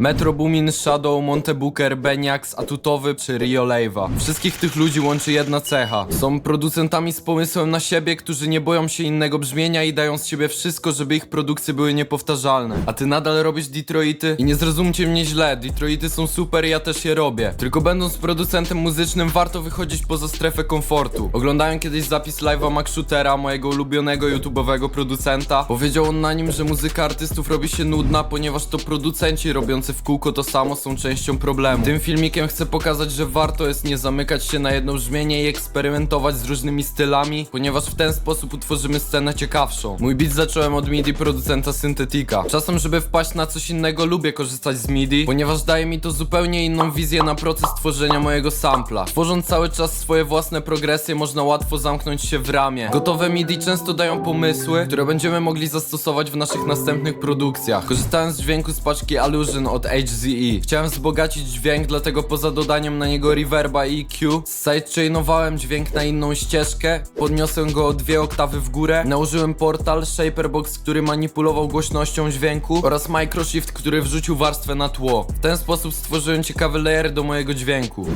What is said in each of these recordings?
Metro Boomin, Shadow, Monte Booker, Beniax, Atutowy czy Rio Leiva. Wszystkich tych ludzi łączy jedna cecha. Są producentami z pomysłem na siebie, którzy nie boją się innego brzmienia i dają z siebie wszystko, żeby ich produkcje były niepowtarzalne. A ty nadal robisz Detroity? I nie zrozumcie mnie źle, Detroity są super i ja też je robię. Tylko będąc producentem muzycznym warto wychodzić poza strefę komfortu. Oglądałem kiedyś zapis live'a Max Shootera, mojego ulubionego YouTube'owego producenta. Powiedział on na nim, że muzyka artystów robi się nudna, ponieważ to producenci w kółko to samo są częścią problemu. Tym filmikiem chcę pokazać, że warto jest nie zamykać się na jedno brzmienie i eksperymentować z różnymi stylami, ponieważ w ten sposób utworzymy scenę ciekawszą. Mój beat zacząłem od MIDI producenta Synthetika. Czasem, żeby wpaść na coś innego, lubię korzystać z MIDI, ponieważ daje mi to zupełnie inną wizję na proces tworzenia mojego sampla. Tworząc cały czas swoje własne progresje, można łatwo zamknąć się w ramie. Gotowe MIDI często dają pomysły, które będziemy mogli zastosować w naszych następnych produkcjach. Korzystałem z dźwięku z paczki Illusion od HZE. Chciałem wzbogacić dźwięk, dlatego poza dodaniem na niego reverba i EQ, sidechainowałem dźwięk na inną ścieżkę, podniosłem go o dwie oktawy w górę, nałożyłem portal, shaperbox, który manipulował głośnością dźwięku oraz microshift, który wrzucił warstwę na tło. W ten sposób stworzyłem ciekawy layer do mojego dźwięku.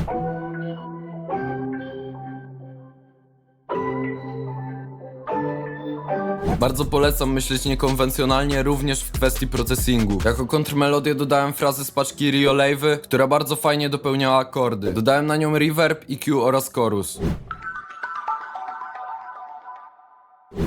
Bardzo polecam myśleć niekonwencjonalnie również w kwestii processingu. Jako kontrmelodię dodałem frazę z paczki Rio Leivy, która bardzo fajnie dopełniała akordy. Dodałem na nią reverb, EQ oraz chorus.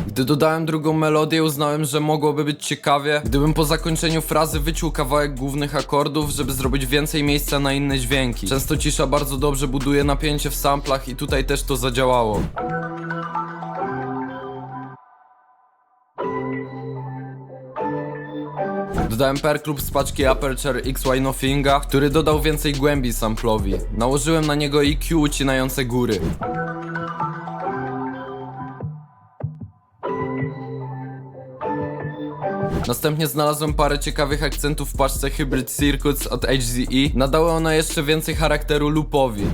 Gdy dodałem drugą melodię, uznałem, że mogłoby być ciekawie, gdybym po zakończeniu frazy wyciął kawałek głównych akordów, żeby zrobić więcej miejsca na inne dźwięki. Często cisza bardzo dobrze buduje napięcie w samplach i tutaj też to zadziałało. Dodałem perklub z paczki Aperture XY Nothinga, który dodał więcej głębi samplowi. Nałożyłem na niego EQ ucinające góry. Następnie znalazłem parę ciekawych akcentów w paczce Hybrid Circuits od HZE. Nadały one jeszcze więcej charakteru loopowi.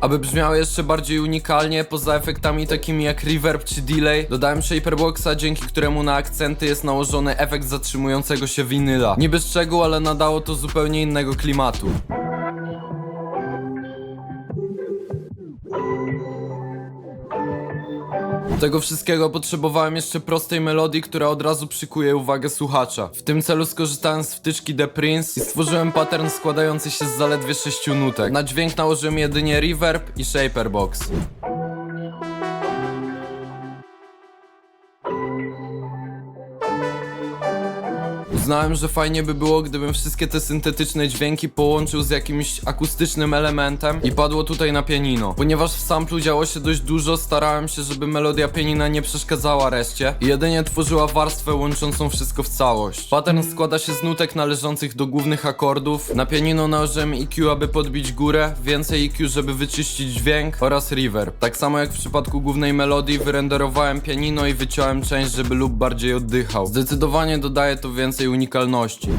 Aby brzmiały jeszcze bardziej unikalnie, poza efektami takimi jak reverb czy delay, dodałem shaperboxa, dzięki któremu na akcenty jest nałożony efekt zatrzymującego się winyla. Niby szczegół, ale nadało to zupełnie innego klimatu. Tego wszystkiego potrzebowałem jeszcze prostej melodii, która od razu przykuje uwagę słuchacza. W tym celu skorzystałem z wtyczki The Prince i stworzyłem pattern składający się z zaledwie 6 nutek. Na dźwięk nałożyłem jedynie reverb i shaperbox. Uznałem, że fajnie by było, gdybym wszystkie te syntetyczne dźwięki połączył z jakimś akustycznym elementem i padło tutaj na pianino. Ponieważ w samplu działo się dość dużo, starałem się, żeby melodia pianina nie przeszkadzała reszcie i jedynie tworzyła warstwę łączącą wszystko w całość. Pattern składa się z nutek należących do głównych akordów. Na pianino nałożyłem EQ, aby podbić górę, więcej EQ, żeby wyczyścić dźwięk oraz reverb. Tak samo jak w przypadku głównej melodii, wyrenderowałem pianino i wyciąłem część, żeby lub bardziej oddychał. Zdecydowanie dodaje to więcej unikalności.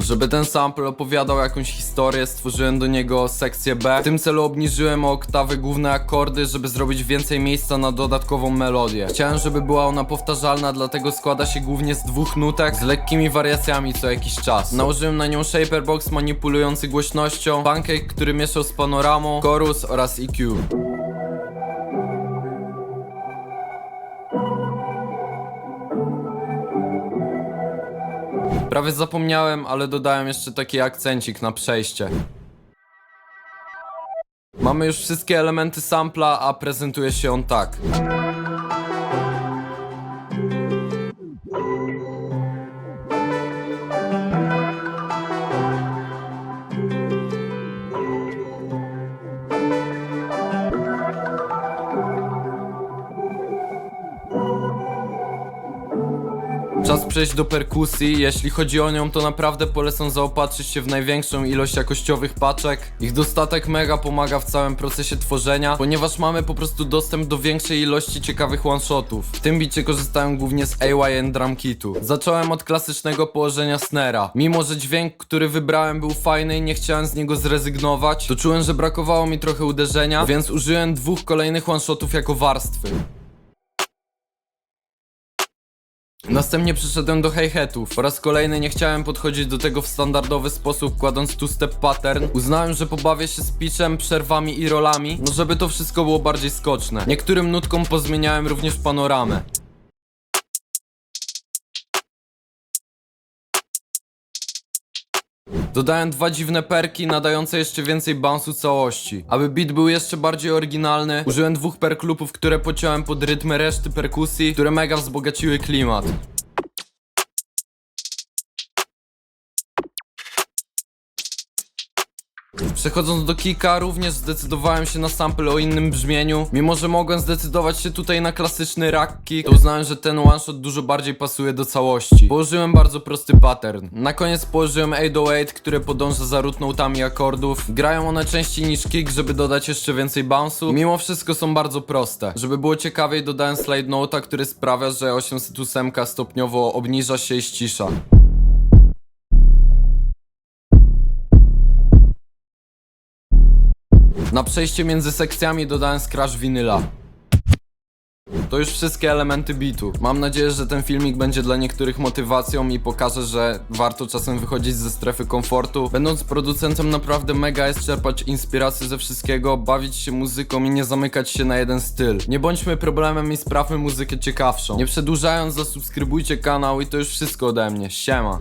Żeby ten sample opowiadał jakąś historię, stworzyłem do niego sekcję B. W tym celu obniżyłem o oktawy główne akordy, żeby zrobić więcej miejsca na dodatkową melodię. Chciałem, żeby była ona powtarzalna, dlatego składa się głównie z dwóch nutek z lekkimi wariacjami co jakiś czas. Nałożyłem na nią shaperbox manipulujący głośnością, pancake, który mieszał z panoramą, chorus oraz EQ. Prawie zapomniałem, ale dodałem jeszcze taki akcencik na przejście. Mamy już wszystkie elementy sampla, a prezentuje się on tak. Czas przejść do perkusji. Jeśli chodzi o nią, to naprawdę polecam zaopatrzyć się w największą ilość jakościowych paczek. Ich dostatek mega pomaga w całym procesie tworzenia, ponieważ mamy po prostu dostęp do większej ilości ciekawych one-shotów. W tym bicie korzystałem głównie z AYN Drum Kitu. Zacząłem od klasycznego położenia snera. Mimo, że dźwięk, który wybrałem był fajny i nie chciałem z niego zrezygnować, to czułem, że brakowało mi trochę uderzenia, więc użyłem dwóch kolejnych one-shotów jako warstwy. Następnie przyszedłem do hi-hatów. Po raz kolejny nie chciałem podchodzić do tego w standardowy sposób, kładąc two-step pattern. Uznałem, że pobawię się z pitchem, przerwami i rolami, no żeby to wszystko było bardziej skoczne. Niektórym nutkom pozmieniałem również panoramę. Dodałem dwa dziwne perki, nadające jeszcze więcej bounce'u całości. Aby beat był jeszcze bardziej oryginalny, użyłem dwóch perklupów, które pociąłem pod rytmy reszty perkusji, które mega wzbogaciły klimat. Przechodząc do kika, również zdecydowałem się na sample o innym brzmieniu. Mimo, że mogłem zdecydować się tutaj na klasyczny rack kick, to uznałem, że ten one shot dużo bardziej pasuje do całości. Położyłem bardzo prosty pattern. Na koniec położyłem 808, które podąża za root notami akordów. Grają one częściej niż kick, żeby dodać jeszcze więcej bounce'u. Mimo wszystko są bardzo proste. Żeby było ciekawiej, dodałem slide nota, który sprawia, że 808 stopniowo obniża się i ścisza. Na przejście między sekcjami dodałem scratch winyla. To już wszystkie elementy bitu. Mam nadzieję, że ten filmik będzie dla niektórych motywacją i pokaże, że warto czasem wychodzić ze strefy komfortu. Będąc producentem naprawdę mega jest czerpać inspirację ze wszystkiego, bawić się muzyką i nie zamykać się na jeden styl. Nie bądźmy problemem i sprawmy muzykę ciekawszą. Nie przedłużając, zasubskrybujcie kanał i to już wszystko ode mnie. Siema.